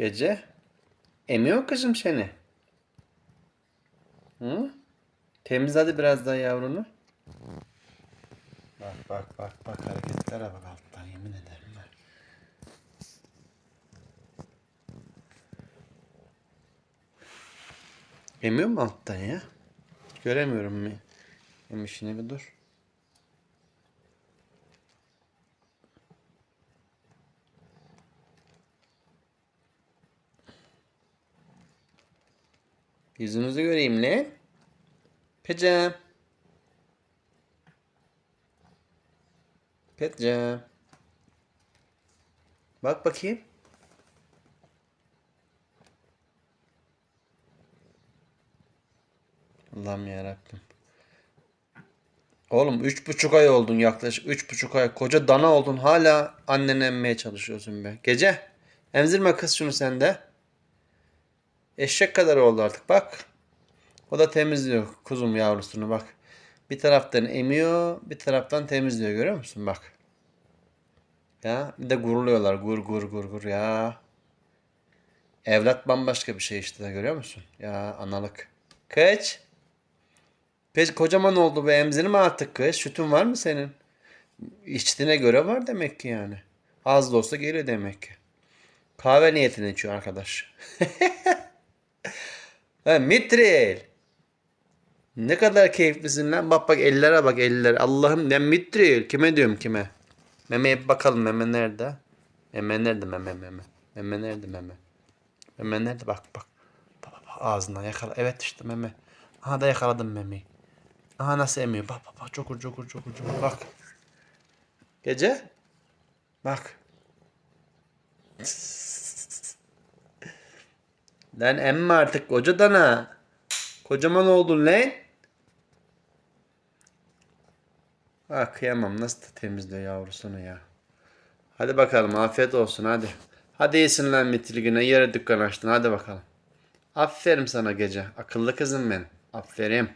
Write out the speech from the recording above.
Gece. Emiyor kızım seni. Hı? Temiz hadi biraz daha yavrunu. Bak bak bak bak hareketlere bak alttan yemin ederim. Bak. Emiyor mu alttan ya? Göremiyorum mi? Emişini bir dur. Yüzünüzü göreyim lan. Pecem. Pecem. Bak bakayım. Allah'ım yarabbim. Oğlum üç buçuk ay oldun yaklaşık. Üç buçuk ay. Koca dana oldun. Hala anneni emmeye çalışıyorsun be. Gece. Emzirme kız şunu sen de. Eşek kadar oldu artık bak. O da temizliyor kuzum yavrusunu bak. Bir taraftan emiyor, bir taraftan temizliyor görüyor musun bak. Ya bir de guruluyorlar gur gur gur gur ya. Evlat bambaşka bir şey işte görüyor musun? Ya analık. Kıç. Kıç kocaman oldu be emzirme artık kız. Sütün var mı senin? İçtiğine göre var demek ki yani. Az da olsa geliyor demek ki. Kahve niyetine içiyor arkadaş. Ha, Mitril. Ne kadar keyiflisin lan. Bak bak ellere bak ellere. Allah'ım ben Mitril. Kime diyorum kime? Meme'ye bakalım meme nerede? Meme nerede meme meme? Meme nerede meme? Meme nerede bak bak. Bak bak, bak ağzından yakala. Evet işte meme. Aha da yakaladım memeyi. Aha nasıl emiyor. Bak bak bak çokur çokur çokur çokur. Bak. Gece. Bak. Lan emme artık koca dana. Kocaman oldun lan. Ah kıyamam nasıl da temizliyor yavrusunu ya. Hadi bakalım afiyet olsun hadi. Hadi iyisin lan mitilgine yere dükkan açtın hadi bakalım. Aferin sana gece. Akıllı kızım benim. Aferin.